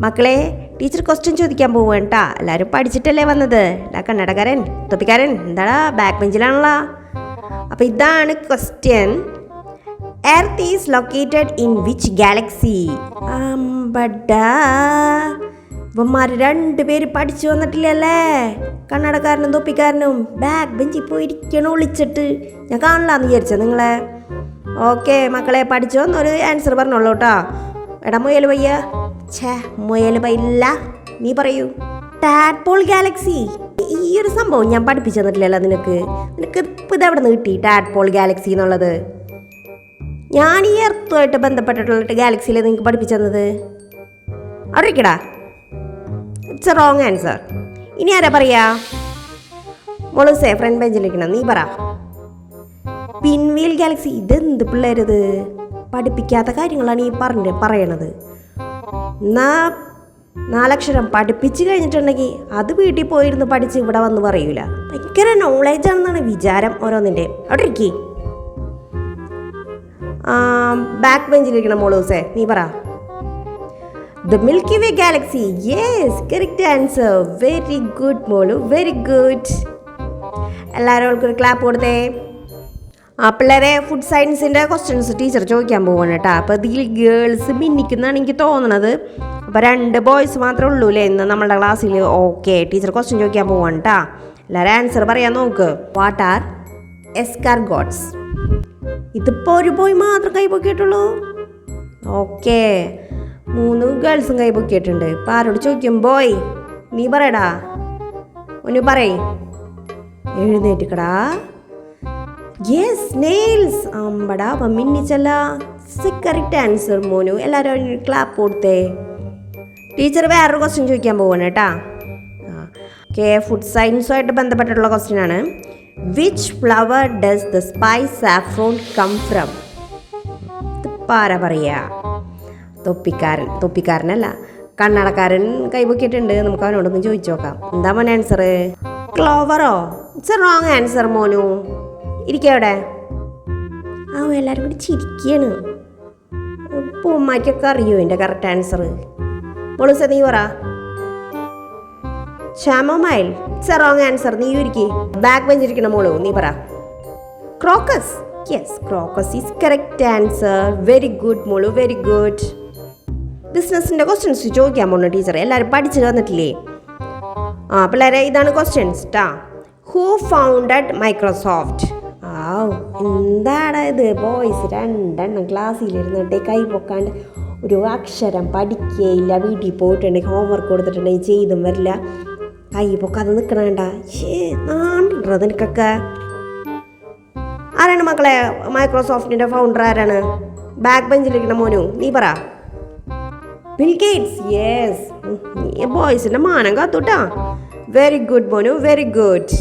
മക്കളെ teacher question ചോദിക്കാൻ പോവുകയാണ് കേട്ടാ എല്ലാവരും പഠിച്ചിട്ടല്ലേ വന്നത്? എന്താ കന്നടക്കാരൻ തൊപ്പിക്കാരൻ എന്താടാ ബാക്ക് ബെഞ്ചിലാണല്ലോ അപ്പോൾ ഇതാണ് question earth is located in which galaxy അമ്പടാ. ഇവന്മാർ രണ്ടുപേര് പഠിച്ചു വന്നിട്ടില്ലല്ലേ കണ്ണടക്കാരനും തൊപ്പിക്കാരനും ബാക്ക് ബെഞ്ചിൽ പോയി ഇരിക്കണം ഒളിച്ചിട്ട് ഞാൻ കാണില്ലാന്ന് വിചാരിച്ചത് നിങ്ങളെ. ഓക്കെ മക്കളെ പഠിച്ചോ എന്നൊരു ആൻസർ പറഞ്ഞോളൂ കേട്ടോ എടാ മുയൽ പയ്യ. ഛേ നീ പറയൂ. ടാഡ്പോൾ ഗാലക്സി ഈ ഒരു സംഭവം ഞാൻ പഠിപ്പിച്ചു തന്നിട്ടില്ലല്ലോ നിനക്ക്. നിനക്ക് ഇത് എവിടെ നിന്ന് കിട്ടി ടാഡ്പോൾ ഗാലക്സി എന്നുള്ളത്? ഞാൻ ഈ എർത്തുമായിട്ട് ബന്ധപ്പെട്ടിട്ടുള്ള ഗാലക്സിയിലെ നിങ്ങൾക്ക് പഠിപ്പിച്ചു തന്നത് അവിടെ ഇറ്റ്സ് എ റോങ് ആൻസർ ഇനി ആരാ പറയാ? മോളൂസേ ഫ്രണ്ട് ബെഞ്ചിലിരിക്കണം നീ പറ. പിൻവീൽ ഗാലക്സി ഇതെന്ത് പിള്ളേരത്? പഠിപ്പിക്കാത്ത കാര്യങ്ങളാണ് ഈ പറഞ്ഞ് പറയണത്. എന്നാ നാലക്ഷരം പഠിപ്പിച്ച് കഴിഞ്ഞിട്ടുണ്ടെങ്കിൽ അത് വീട്ടിൽ പോയിരുന്ന് പഠിച്ച് ഇവിടെ വന്ന് പറയൂല. ഭയങ്കര നോളേജാണെന്നാണ് വിചാരം ഓരോന്നിന്റെ അവിടെ ഇരിക്കേ. ബാക്ക് ബെഞ്ചിലിരിക്കണം മോളൂസേ നീ പറ. The Milky Way galaxy yes correct answer very good മോളു. വെരി ഗുഡ് എല്ലാവരും ക്ലാപ്പ് കൊടുത്തേ. ആ പിള്ളേരെ ഫുഡ് സയൻസിന്റെ ക്വസ്റ്റ്യൻസ് ടീച്ചർ ചോദിക്കാൻ പോവാണ് കേട്ടോ. അപ്പോൾ ഇതിൽ ഗേൾസ് മിന്നിക്കുന്നതാണ് എനിക്ക് തോന്നണത്. അപ്പോൾ രണ്ട് ബോയ്സ് മാത്രമേ ഉള്ളൂ അല്ലേ ഇന്ന് നമ്മളുടെ ക്ലാസ്സിൽ ഓക്കെ ടീച്ചർ ക്വസ്റ്റ്യൻ ചോദിക്കാൻ പോവാണ് കേട്ടോ. എല്ലാവരും ആൻസർ പറയാൻ നോക്ക്. വാട്ട് ആർ എസ്കാർ ഗോഡ്സ് ഇതിപ്പോൾ ഒരു ബോയ് മാത്രം കൈ പൊക്കിയിട്ടുള്ളൂ ഓക്കെ മൂന്ന് ഗേൾസും കൈ പൊക്കിയിട്ടുണ്ട് ഇപ്പം ആരോട് ചോദിക്കും ബോയ് നീ പറയടാ. ഒന്ന് പറയ്. എഴുന്നേറ്റിക്കടാ യെസ് നെയിൽസ് അമ്പടാ മിന്നിച്ചല്ല. കറക്റ്റ് ആൻസർ മോനു. എല്ലാവരും ക്ലാപ്പ് കൊടുത്തേ. ടീച്ചർ വേറൊരു ക്വസ്റ്റ്യൻ ചോദിക്കാൻ പോവാണ് കേട്ടാ. ഓക്കെ ഫുഡ് സയൻസുമായിട്ട് ബന്ധപ്പെട്ടിട്ടുള്ള ക്വസ്റ്റ്യൻ ആണ്. Which flower does the spice saffron come from പാര പറയാ. തൊപ്പിക്കാരൻ തൊപ്പിക്കാരനല്ല. കണ്ണടക്കാരൻ കൈപൊക്കിയിട്ടുണ്ട് നമുക്ക് അവനോടൊന്ന് ചോദിച്ചു നോക്കാം. എന്താ മോനെ ആൻസർ ക്ലോവറോ ഇറ്റ്സ് എ റോങ് ആൻസർ മോനു. ഇരിക്കവിടെ ആ എല്ലാവരും കൂടി ചിരിക്കാണ്. ഉമ്മാക്കൊക്കെ അറിയോ എന്റെ കറക്റ്റ് ആൻസർ മോളുസ നീ പറ. ശ്യാമമായിൽ റോങ് ആൻസർ നീ ഇരിക്കി. ബാക്ക് ബെഞ്ചിരിക്കണ മോളു നീ പറ. Crocus yes crocus is correct answer very good മോളു വെരി ഗുഡ് ബിസിനസ്സിന്റെ ക്വസ്റ്റ്യൻസ് ചോദിക്കാൻ പോണു ടീച്ചർ എല്ലാവരും പഠിച്ചു വന്നിട്ടില്ലേ? ആ പിള്ളേരെ ഇതാണ് ക്വസ്റ്റ്യൻസ് ട്ടാ. ഹൂ ഫൗണ്ടഡ് മൈക്രോസോഫ്റ്റ് ആവ് എന്താണ് ഇത്? ബോയ്സ് രണ്ടെണ്ണം ക്ലാസ്സിലിരുന്നിട്ട് കൈ പൊക്കാണ്ട് ഒരു അക്ഷരം പഠിക്കുകയില്ല വീട്ടിൽ പോയിട്ടുണ്ടെങ്കിൽ ഹോംവർക്ക് കൊടുത്തിട്ടുണ്ടെങ്കിൽ ചെയ്തും വരില്ല. കൈ പൊക്കാതെ നിൽക്കണേണ്ട ഏ നാണ്ടത് എനിക്കൊക്കെ ആരാണ് മക്കളെ? മൈക്രോസോഫ്റ്റിന്റെ ഫൗണ്ടർ ആരാണ്? ബാക്ക് ബെഞ്ചിലിരിക്കണ മോനു നീ പറ. ബിൽ ഗേറ്റ്സ് യെസ് ബോയ്സിന്റെ മാനം കാത്തൂട്ടാ. വെരി ഗുഡ് മോനു വെരി ഗുഡ്